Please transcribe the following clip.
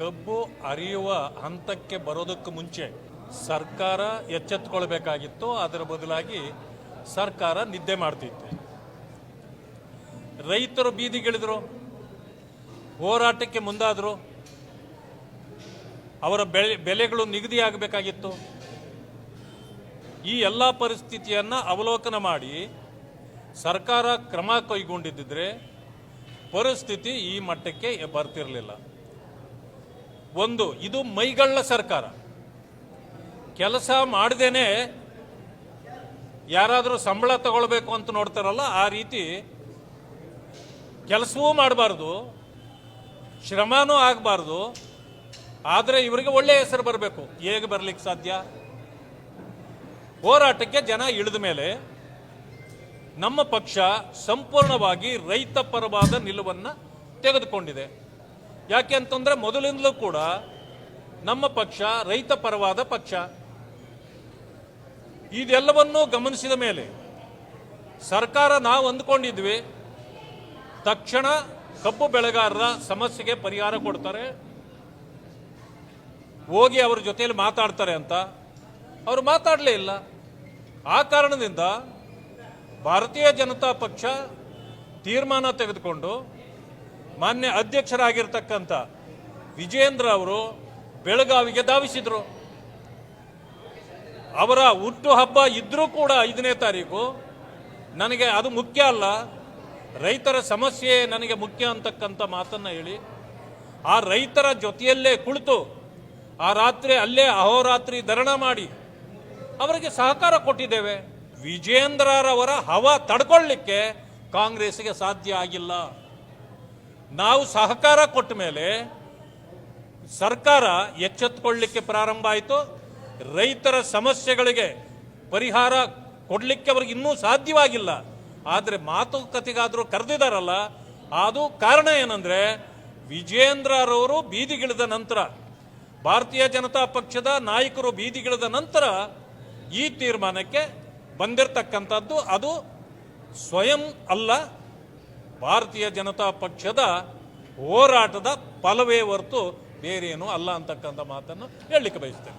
ಕಬ್ಬು ಅರಿಯುವ ಹಂತಕ್ಕೆ ಬರೋದಕ್ಕೆ ಮುಂಚೆ ಸರ್ಕಾರ ಎಚ್ಚೆತ್ಕೊಳ್ಬೇಕಾಗಿತ್ತು. ಅದರ ಬದಲಾಗಿ ಸರ್ಕಾರ ನಿದ್ದೆ ಮಾಡ್ತಿತ್ತು. ರೈತರು ಬೀದಿಗಿಳಿದ್ರು, ಹೋರಾಟಕ್ಕೆ ಮುಂದಾದರು. ಅವರ ಬೆಳೆ, ಬೆಲೆಗಳು ನಿಗದಿಯಾಗಬೇಕಾಗಿತ್ತು ಈ ಎಲ್ಲ ಪರಿಸ್ಥಿತಿಯನ್ನು ಅವಲೋಕನ ಮಾಡಿ ಸರ್ಕಾರ ಕ್ರಮ ಕೈಗೊಂಡಿದ್ದರೆ ಪರಿಸ್ಥಿತಿ ಈ ಮಟ್ಟಕ್ಕೆ ಬರ್ತಿರಲಿಲ್ಲ. ಒಂದು, ಇದು ಮೈಗಳ್ಳ ಸರ್ಕಾರ. ಕೆಲಸ ಮಾಡದೇನೆ ಯಾರಾದರೂ ಸಂಬಳ ತಗೊಳ್ಬೇಕು ಅಂತ ನೋಡ್ತಾರಲ್ಲ, ಆ ರೀತಿ ಕೆಲಸವೂ ಮಾಡಬಾರ್ದು, ಶ್ರಮನೂ ಆಗಬಾರ್ದು, ಆದರೆ ಇವರಿಗೆ ಒಳ್ಳೆಯ ಹೆಸರು ಬರಬೇಕು. ಹೇಗೆ ಬರಲಿಕ್ಕೆ ಸಾಧ್ಯ? ಹೋರಾಟಕ್ಕೆ ಜನ ಇಳಿದ ಮೇಲೆ ನಮ್ಮ ಪಕ್ಷ ಸಂಪೂರ್ಣವಾಗಿ ರೈತ ಪರವಾದ ನಿಲುವನ್ನು ತೆಗೆದುಕೊಂಡಿದೆ. ಯಾಕೆ ಅಂತಂದ್ರೆ ಮೊದಲಿಂದಲೂ ಕೂಡ ನಮ್ಮ ಪಕ್ಷ ರೈತ ಪರವಾದ ಪಕ್ಷ. ಇದೆಲ್ಲವನ್ನೂ ಗಮನಿಸಿದ ಮೇಲೆ ಸರ್ಕಾರ ನಾವು ಅಂದ್ಕೊಂಡಿದ್ವಿ, ತಕ್ಷಣ ಕಬ್ಬು ಬೆಳೆಗಾರರ ಸಮಸ್ಯೆಗೆ ಪರಿಹಾರ ಕೊಡ್ತಾರೆ. ಹೋಗಿ ಅವ್ರ ಜೊತೆಯಲ್ಲಿ ಮಾತಾಡ್ತಾರೆ ಅಂತ ಅವರು ಮಾತಾಡಲೇ ಇಲ್ಲ. ಆ ಕಾರಣದಿಂದ ಭಾರತೀಯ ಜನತಾ ಪಕ್ಷ ತೀರ್ಮಾನ ತೆಗೆದುಕೊಂಡು ಮಾನ್ಯ ಅಧ್ಯಕ್ಷರಾಗಿರ್ತಕ್ಕಂಥ ವಿಜೇಂದ್ರ ಅವರು ಬೆಳಗಾವಿಗೆ ಧಾವಿಸಿದರು. ಅವರ ಹುಟ್ಟು ಹಬ್ಬ ಇದ್ರೂ ಕೂಡ ಐದನೇ ತಾರೀಕು. ನನಗೆ ಅದು ಮುಖ್ಯ ಅಲ್ಲ. ರೈತರ ಸಮಸ್ಯೆ ನನಗೆ ಮುಖ್ಯ ಅಂತಕ್ಕಂಥ ಮಾತನ್ನ ಹೇಳಿ. ಆ ರೈತರ ಜೊತೆಯಲ್ಲೇ ಕುಳಿತು ಆ ರಾತ್ರಿ ಅಲ್ಲೇ ಅಹೋರಾತ್ರಿ ಧರಣ ಮಾಡಿ ಅವರಿಗೆ ಸಹಕಾರ ಕೊಟ್ಟಿದ್ದೇವೆ. ವಿಜೇಂದ್ರರವರ ಹವ ತಡ್ಕೊಳ್ಳಿಕ್ಕೆ ಕಾಂಗ್ರೆಸ್ಗೆ ಸಾಧ್ಯ ಆಗಿಲ್ಲ. ನಾವು ಸಹಕಾರ ಕೊಟ್ಟ ಮೇಲೆ ಸರ್ಕಾರ ಎಚ್ಚೆತ್ತುಕೊಳ್ಳಿಕ್ಕೆ ಪ್ರಾರಂಭ ಆಯಿತು. ರೈತರ ಸಮಸ್ಯೆಗಳಿಗೆ ಪರಿಹಾರ ಕೊಡಲಿಕ್ಕೆ ಅವ್ರಿಗೆ ಇನ್ನೂ ಸಾಧ್ಯವಾಗಿಲ್ಲ. ಆದರೆ ಮಾತುಕತೆಗಾದರೂ ಕರೆದಿದ್ದಾರಲ್ಲ ಅದು ಕಾರಣ ಏನಂದರೆ ವಿಜೇಂದ್ರರವರು ಬೀದಿಗಿಳಿದ ನಂತರ, ಭಾರತೀಯ ಜನತಾ ಪಕ್ಷದ ನಾಯಕರು ಬೀದಿಗಿಳಿದ ನಂತರ ಈ ತೀರ್ಮಾನಕ್ಕೆ ಬಂದಿರತಕ್ಕಂಥದ್ದು ಅದು ಸ್ವಯಂ ಅಲ್ಲ ಭಾರತೀಯ ಜನತಾ ಪಕ್ಷದ ಹೋರಾಟದ ಫಲವೇ ಹೊರತು ಬೇರೇನು ಅಲ್ಲ ಅಂತಕ್ಕಂಥ ಮಾತನ್ನು ಹೇಳಲಿಕ್ಕೆ ಬಯಸ್ತೇನೆ